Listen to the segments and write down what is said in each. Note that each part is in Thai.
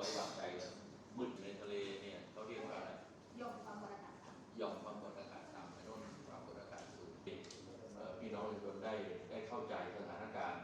ไว้วางใจกันมืดในทะเลเนี่ยเขาเรียกว่าอะไรย่อมความกดอากาศต่ำหย่อมความกดอากาศต่ำไปโน่นความกดอากาศสูงเออพี่น้องประชาชนได้ได้เข้าใจสถานการณ์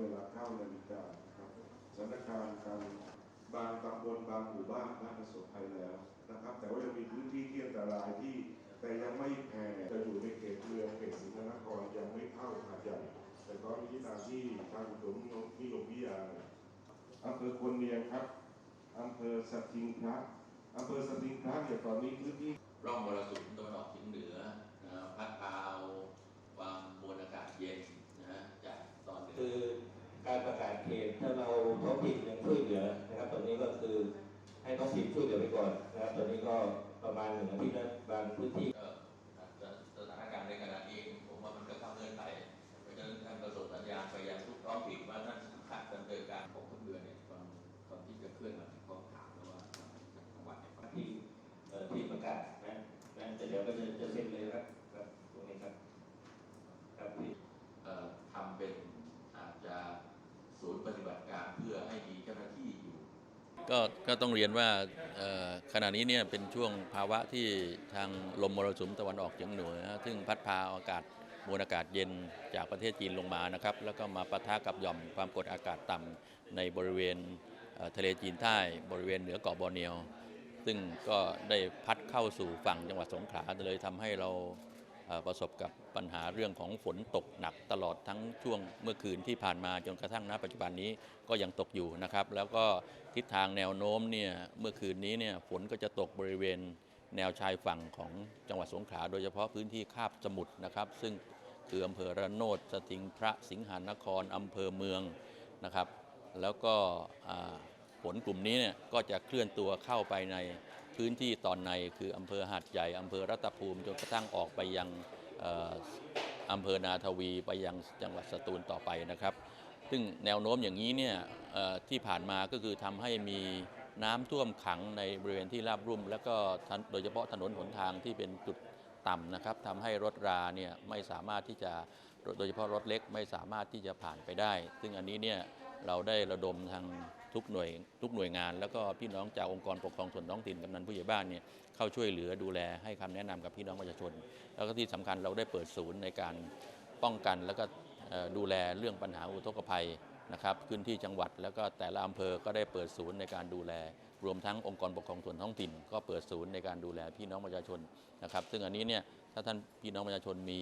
เมื่อเวลา9นาฬิกานะครับสถานการณ์การบางตำบลบางหมู่บ้านน่าประสบภัยแล้วนะครับ แต่ว่ายังมีพื้นที่ที่อันตรายที่แต่ยังไม่แผ่จะอยู่ในเขตเมืองเขตศรีนครยังไม่เข้าหาดใหญ่แต่ก็มีที่ตามที่ทางอุดมนิยมวิทยาอำเภอควรเนียงครับอำเภอสติงพระอำเภอสติงพระเนี่ยตอนนี้พื้นที่ร่องมรสุม ท้องถิ่นยังช่วยเหลือนะครับตอนนี้ก็คือให้ท้องถิ่นช่วยเหลือไปก่อนนะครับตอนนี้ก็ประมาณหนึ่งอาทิตย์แล้วบางพื้นที่สถานการณ์ในขณะนี้ผมว่ามันก็เข้าเงื่อนไขเพราะฉะนั้นท่านก็ส่งสัญญาณไปยังทุกท้องถิ่นว่าท่านขาดดำเนินการของทุกเดือนเนี่ยก่อนก่อนที่จะเคลื่อนมากองถามว่าจังหวัดเนี่ยที่ที่ประกาศนะนะแต่เดี๋ยวก็จะจะเซ็นเลยครับครับตรงนี้ครับครับที่ เอ่อทำเป็นอาจจะศูนย์ปฏิบัติการเพื่อให้มีเจ้าหน้าที่อยู่ ก็ก็ต้องเรียนว่าขณะนี้เนี่ยเป็นช่วงภาวะที่ทางลมมรสุมตะวันออกเฉียงเหนือ ซึ่งพัดพาอากาศมวลอากาศเย็นจากประเทศจีนลงมานะครับ แล้วก็มาปะทะกับหย่อมความกดอากาศต่ำในบริเวณเทะเลจีนใต้บริเวณเหนือเกาะบอร์เนียว ซึ่งก็ได้พัดเข้าสู่ฝั่งจังหวัดสงขลาเลยทำให้เรา ประสบกับปัญหาเรื่องของฝนตกหนักตลอดทั้งช่วงเมื่อคืนที่ผ่านมาจนกระทั่งณปัจจุบันนี้ก็ยังตกอยู่นะครับ แล้วก็ทิศทางแนวโน้มเนี่ยเมื่อคืนนี้เนี่ยฝนก็จะตกบริเวณแนวชายฝั่งของจังหวัดสงขลาโดยเฉพาะพื้นที่คาบสมุทรนะครับ ซึ่งคืออำเภอระโนดสติงพระสิงหานครอำเภอเมืองนะครับ แล้วก็ฝนกลุ่มนี้เนี่ยก็จะเคลื่อนตัวเข้าไปใน พื้นที่ตอนในคืออำเภอหาดใหญ่อำเภอรัตภูมิจนกระทั่งออกไปยังอำเภอนาทวีไปยังจังหวัดสตูลต่อไปนะครับ ซึ่งแนวโน้มอย่างนี้เนี่ยที่ผ่านมาก็คือทำให้มีน้ำท่วมขังในบริเวณที่ราบรุ่ม แล้วก็โดยเฉพาะถนนหนทางที่เป็นจุดต่ำนะครับทำให้รถราเนี่ยไม่สามารถที่จะโดยเฉพาะรถเล็กไม่สามารถที่จะผ่านไปได้ ซึ่งอันนี้เนี่ยเราได้ระดมทาง ทุกหน่วยทุกหน่วยงาน แล้วก็พี่น้องจากองค์กรปกครองส่วนท้องถิ่นกำนันผู้ใหญ่บ้านเนี่ยเข้าช่วยเหลือดูแลให้คำแนะนำกับพี่น้องประชาชน แล้วก็ที่สำคัญเราได้เปิดศูนย์ในการป้องกันแล้วก็ดูแลเรื่องปัญหาอุทกภัยนะครับขึ้นที่จังหวัดแล้วก็แต่ละอำเภอก็ได้เปิดศูนย์ในการดูแล รวมทั้งองค์กรปกครองส่วนท้องถิ่น ก็เปิดศูนย์ในการดูแลพี่น้องประชาชนนะครับ ซึ่งอันนี้เนี่ยถ้าท่านพี่น้องประชาชนมี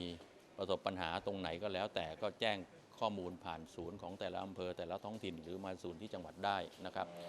ประสบปัญหาตรงไหนก็แล้วแต่ก็แจ้ง ข้อมูลผ่านศูนย์ของแต่ละอำเภอแต่ละท้องถิ่น หรือมาศูนย์ที่จังหวัดได้นะครับ